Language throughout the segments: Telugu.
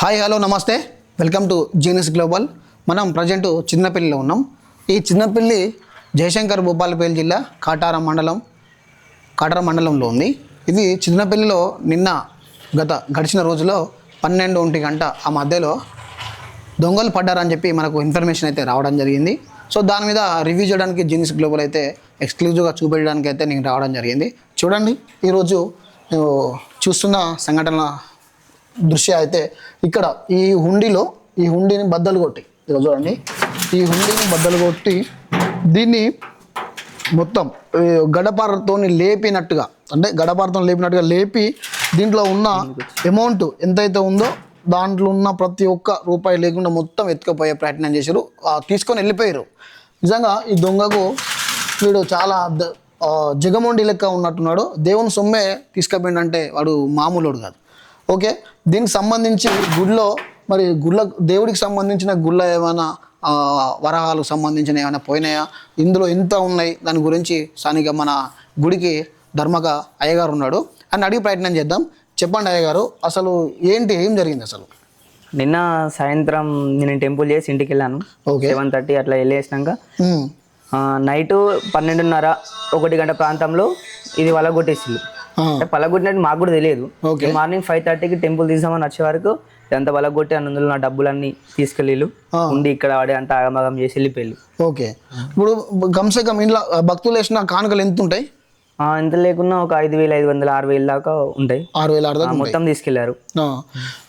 హాయ్ హలో నమస్తే. Welcome to genius global. మనం ప్రజెంట్ చిన్నపల్లిలో ఉన్నాం. ఈ చిన్నపల్లి జయశంకర్ భూపాలపల్లి జిల్లా కాటారం మండలం కాటారం మండలంలో ఉంది. ఇది చిన్నపల్లిలో నిన్న గత గడిచిన రోజులో పన్నెండు ఒంటి గంట ఆ మధ్యలో దొంగలు పడ్డారని చెప్పి మనకు ఇన్ఫర్మేషన్ అయితే రావడం జరిగింది. సో దాని మీద రివ్యూ చేయడానికి జీనిస్ గ్లోబల్ అయితే ఎక్స్క్లూజివ్గా చూపెట్టడానికి అయితే నేను రావడం జరిగింది. చూడండి ఈరోజు చూస్తున్న సంఘటన దృశ్య అయితే ఇక్కడ ఈ హుండీలో ఈ హుండీని బద్దలు కొట్టి ఇక్కడ చూడండి. ఈ హుండీని బద్దలు కొట్టి దీన్ని మొత్తం గడపారతో లేపినట్టుగా అంటే గడపారతో లేపినట్టుగా లేపి దీంట్లో ఉన్న అమౌంట్ ఎంతైతే ఉందో దాంట్లో ఉన్న ప్రతి ఒక్క రూపాయి లేకుండా మొత్తం ఎత్తుకుపోయే ప్రయత్నం చేశారు. తీసుకొని వెళ్ళిపోయారు. నిజంగా ఈ దొంగకు వీడు చాలా ద- జగమొండి లెక్క ఉన్నట్టున్నాడు. దేవుని సొమ్మే తీసుకుపోయిందంటే వాడు మామూలుడు కాదు. ఓకే? దీనికి సంబంధించి గుడిలో మరి గుళ్ళ దేవుడికి సంబంధించిన గుళ్ళ ఏమైనా వరహాలకు సంబంధించిన ఏమైనా పోయినాయా? ఇందులో ఎంత ఉన్నాయి? దాని గురించి స్థానిక మన గుడికి ధర్మక అయ్యగారు ఉన్నాడు. అని అడిగి ప్రయత్నం చేద్దాం. చెప్పండి అయ్యగారు అసలు ఏంటి ఏం జరిగింది అసలు? నిన్న సాయంత్రం నేను టెంపుల్ చేసి ఇంటికి వెళ్ళాను. ఓకే. సెవెన్ థర్టీ అట్లా వెళ్ళేసినాక. నైట్ పన్నెండున్నర ఒకటి గంట ప్రాంతంలో ఇది అంటే పలగొట్టినట్టు మాకు కూడా తెలియదు. ఓకే. మార్నింగ్ ఫైవ్ థర్టీకి టెంపుల్ తీసామని వచ్చే వరకు ఇదంతా వలగొట్టి అందులో నా డబ్బులన్నీ తీసుకెళ్ళి ఉండి ఇక్కడ ఆడే అంత ఆగమగం చేసి వెళ్ళిపోయి ఓకే. ఇప్పుడు కమ్సే కమ్ ఇంట్లో భక్తులు వేసిన కానుకలు ఎంత ఉంటాయి ఎంత లేకున్నా ఒక ఐదు వేలు ఐదు వందల ఆరు వేలు దాకా ఉంటాయి. ఆరు వేల ఆరు దాకా మొత్తం తీసుకెళ్ళారు.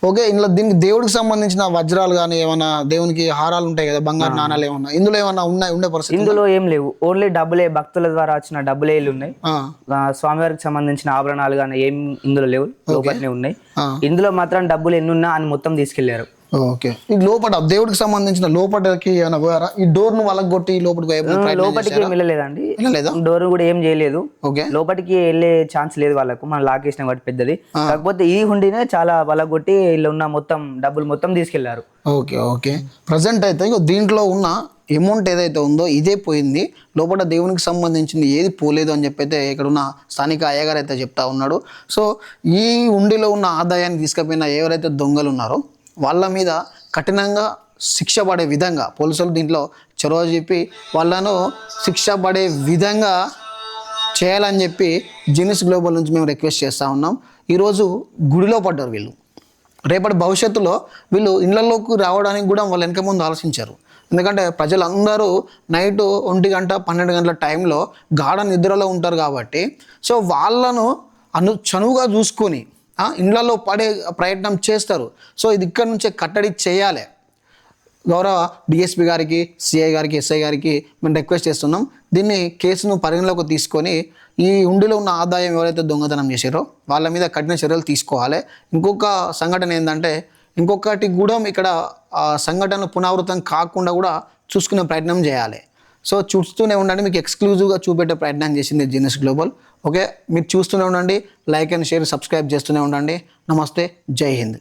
ఓకే ఇందులో దీనికి దేవుడికి సంబంధించిన వజ్రాలు కానీ ఏమైనా దేవునికి హారాలు ఉంటాయి కదా బంగారు నాణాలు ఏమన్నా? ఇందులో ఏమన్నా ఉన్నాయి ఉండే పరిస్థితి ఇందులో ఏం లేవు. ఓన్లీ డబ్బులే భక్తుల ద్వారా వచ్చిన డబ్బులే ఉన్నాయి. స్వామివారికి సంబంధించిన ఆభరణాలు కానీ ఏం ఇందులో లేవు లోపలనే ఉన్నాయి. ఇందులో మాత్రం డబ్బులు ఎన్ని ఉన్నా అని మొత్తం తీసుకెళ్ళారు. ఓకే. ఈ లోపల దేవుడికి సంబంధించిన లోపలికి ఏమైనా పోయారా? ఈ డోర్ను వాళ్ళకి కొట్టి లోపలికి లోపలికి వెళ్ళలేదండి. వెళ్ళలేదా? డోర్ కూడా ఏం చేయలేదు. ఓకే. లోపలికి వెళ్ళే ఛాన్స్ లేదు వాళ్ళకు. మనం లాక్ వేసిన వాటి పెద్దది కాకపోతే ఈ హుండీనే చాలా కొట్టి ఇలా ఉన్న మొత్తం డబ్బులు మొత్తం తీసుకెళ్ళారు. Okay okay. ప్రజెంట్ అయితే దీంట్లో ఉన్న అమౌంట్ ఏదైతే ఉందో ఇదే పోయింది. లోపల దేవునికి సంబంధించింది ఏది పోలేదు అని చెప్పి అయితే ఇక్కడ ఉన్న స్థానిక అయ్యగారు అయితే చెప్తా ఉన్నాడు. సో ఈ ఉండిలో ఉన్న ఆదాయాన్ని తీసుకుపోయిన ఎవరైతే దొంగలు ఉన్నారో వాళ్ళ మీద కఠినంగా శిక్ష పడే విధంగా పోలీసులు దీంట్లో చొరవ చెప్పి వాళ్ళను శిక్ష పడే విధంగా చేయాలని చెప్పి జీనిస్ గ్లోబల్ నుంచి మేము రిక్వెస్ట్ చేస్తూ ఉన్నాం. ఈరోజు గుడిలో పడ్డారు వీళ్ళు. రేపటి భవిష్యత్తులో వీళ్ళు ఇళ్ళలోకి రావడానికి కూడా వాళ్ళు వెనక ముందు ఆలోచించారు. ఎందుకంటే ప్రజలందరూ నైట్ ఒంటి గంట పన్నెండు గంటల టైంలో గాఢ నిద్రలో ఉంటారు కాబట్టి సో వాళ్ళను అను చనువుగా చూసుకొని ఇండ్లలో పడే ప్రయత్నం చేస్తారు. సో ఇది ఇక్కడ నుంచే కట్టడి చేయాలి. గౌరవ డిఎస్పి గారికి సిఐ గారికి ఎస్ఐ గారికి మేము రిక్వెస్ట్ చేస్తున్నాం. దీన్ని కేసును పరిగణలోకి తీసుకొని ఈ ఉండిలో ఉన్న ఆదాయం ఎవరైతే దొంగతనం చేశారో వాళ్ళ మీద కఠిన చర్యలు తీసుకోవాలి. ఇంకొక సంఘటన ఏంటంటే ఇంకొకటి కూడా ఇక్కడ ఆ సంఘటనలు పునరావృతం కాకుండా కూడా చూసుకునే ప్రయత్నం చేయాలి. సో చూస్తూనే ఉండండి మీకు ఎక్స్క్లూజివ్గా చూపెట్టే ప్రయత్నం చేసింది జీనియస్ గ్లోబల్ ఓకే మీరు చూస్తూనే ఉండండి లైక్ అండ్ షేర్ సబ్స్క్రైబ్ చేస్తూనే ఉండండి. నమస్తే జై హింద్.